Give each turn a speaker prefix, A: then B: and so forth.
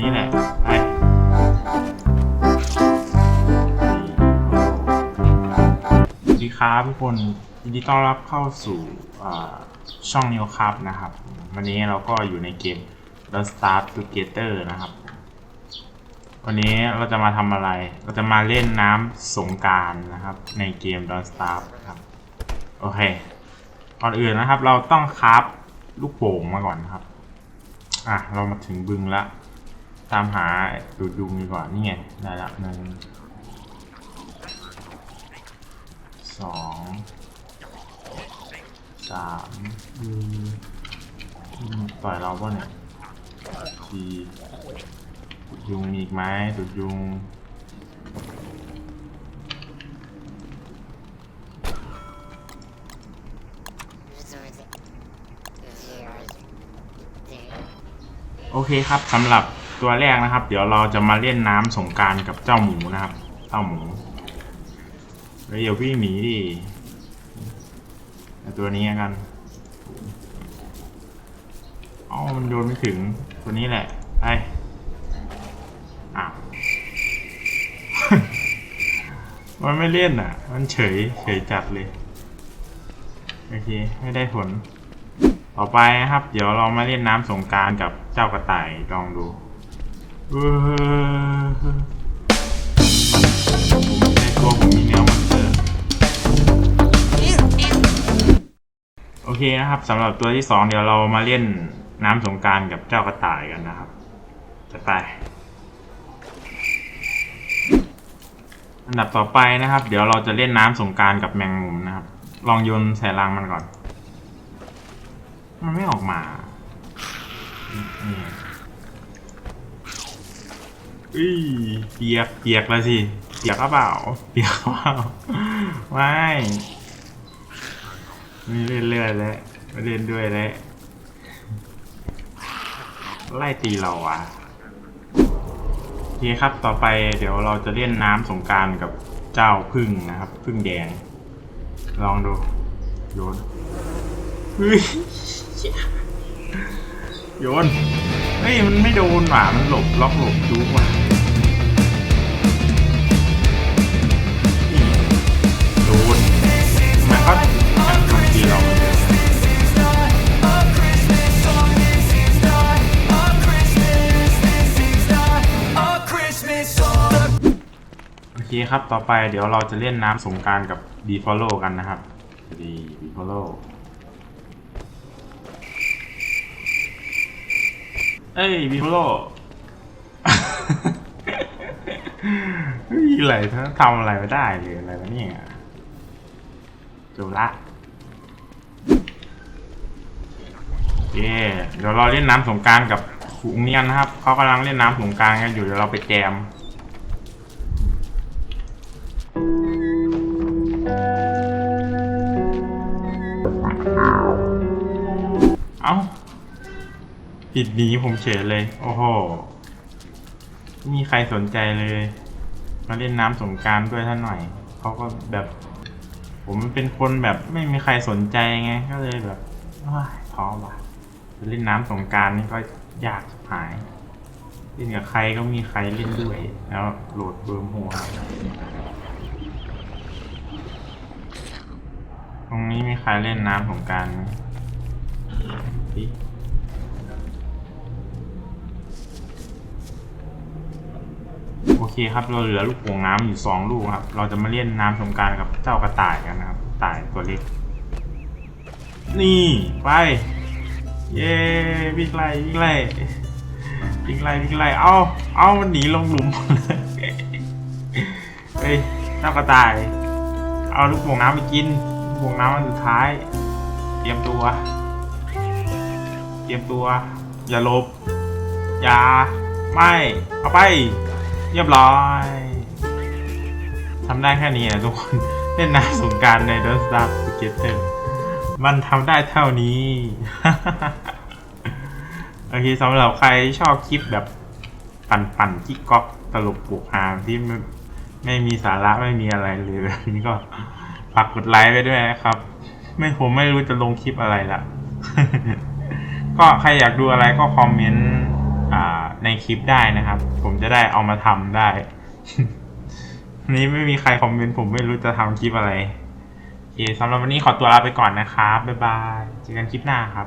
A: นี่แหละไปสวัสดีครับทุกคนยินดีต้อนรับเข้าสู่อ่าช่อง New ครับนะครับ วันนี้เราก็อยู่ในเกม The Start Together นะครับ วันนี้เราจะมาทำอะไร เราจะมาเล่นน้ำสงการนะครับ ในเกม The Star ครับ โอเค ก่อนอื่นนะครับ เราต้องคราฟลูกโป่งมาก่อนนะครับ อะ เรามาถึงบึงละ ตามหาดูดยุงดีกว่า นี่ไง ได้ละหนึ่งสองสามต่อยเราป่ะเนี่ยสี่ดูดยุงมีอีกไหมดูดยุงโอเคครับสำหรับ ตัวแรกนะครับ เดี๋ยวเราจะมาเล่นน้ำสงการกับเจ้าหมูนะครับเจ้าหมูเฮ้ยอย่าวิ่งหนีดิตัวนี้กันอ๋อมันโดนไม่ถึงตัวนี้แหละไปอ้าวมันไม่เล่นอะ มันเฉย เฉยจัดเลย โอเค ไม่ได้ผล ต่อไปนะครับ เดี๋ยวเรามาเล่นน้ำสงการกับเจ้ากระต่ายลองดู ผมในตัวผมมีแนวมอนเตอโอเคนะครับสำหรับตัวที่สองเดี๋ยวเรามาเล่นน้ำสงการกับเจ้ากระต่ายกันนะครับจะไป อันดับต่อไปนะครับ เดี๋ยวเราจะเล่นน้ำสงการกับแมงมุมนะครับ ลองโยนใส่รังมันก่อน มันไม่ออกมานี่ อุ้ยเปียกเปียกแล้วสิเปียกหรือเปล่าเปียกเปล่าไม่ไม่เล่นเรื่อยแล้วไม่เล่นด้วยแล้วไล่ตีเราอะโอเคครับต่อไปเดี๋ยวเราจะเล่นน้ำสงการกับเจ้าพึ่งนะครับ พึ่งแดง ลองดูโยนเฮ้ยโยน เฮ้ยมันไม่โดนหว่ามันหลบล็อกหลบจุกว่ะนี่โดนมันก็ยังทำทีเราโอเคครับต่อไปเดี๋ยวเราจะเล่นน้ำสงการกับบีฟอลโลกันนะครับดีบีฟอลโล เอ้ยบีฟอลโลเฮ้ยอะไรทำอะไรไม่ได้เลยอะไรวะเนี่ยจบละเย่เดี๋ยวเราเล่นน้ำสงการกับขุงเนียนนะครับเขากำลังเล่นน้ำสงการกันอยู่เดี๋ยวเราไปแจม ปิดหนีผมเฉยเลย โอ้โหไม่มีใครสนใจเลย มาเล่นน้ำสงการด้วยท่านหน่อย เขาก็แบบ ผมเป็นคนแบบไม่มีใครสนใจไง ก็เลยแบบว้าท้อว่ะจะเล่นน้ำสงการนี่ก็ยากหาย เล่นกับใครก็มีใครเล่นด้วย แล้วโหลดเบิร์มหัวตรงนี้มีใครเล่นน้ำสงการไหม โอเคครับเราเหลือลูกโป่งน้ำอยู่สองลูกครับ เราจะมาเล่นน้ำสงกรารกับเจ้ากระต่ายกันนะครับต่ายตัวเล็ก นี่ไป เย้วิ่งไล่วิ่งไล่วิ่งไล่วิ่งไล่เอาเอามันหนีลงหลุมเฮ้ยเจ้ากระต่าย เอาลูกโป่งน้ำไปกินลูกโป่งน้ำอันสุดท้าย เตรียมตัว เตรียมตัว อย่าหลบ อย่าไม่เอาไป เรียบร้อยทำได้แค่นี้นะทุกคน เล่นน้ำสงการใน Don't Stop Together มันทำได้เท่านี้ โอเคสำหรับใครชอบคลิปแบบปั่นๆที่ก๊อกตลกปลุกฮามที่ไม่ไม่มีสาระไม่มีอะไรเลยแบบนี้ก็ฝากกดไลค์ไปด้วยนะครับ ไม่ผมไม่รู้จะลงคลิปอะไรละก็ใครอยากดูอะไรก็คอมเมนต์อ่า ในคลิปได้นะครับ ผมจะได้เอามาทำได้นนี้ไม่มีใครคอมเมนต์ผมไม่รู้จะทำคลิปอะไรโอเคสำหรับวันนี้ขอตัวลาไปก่อนนะครับ บ๊ายบาย เจอกันคลิปหน้าครับ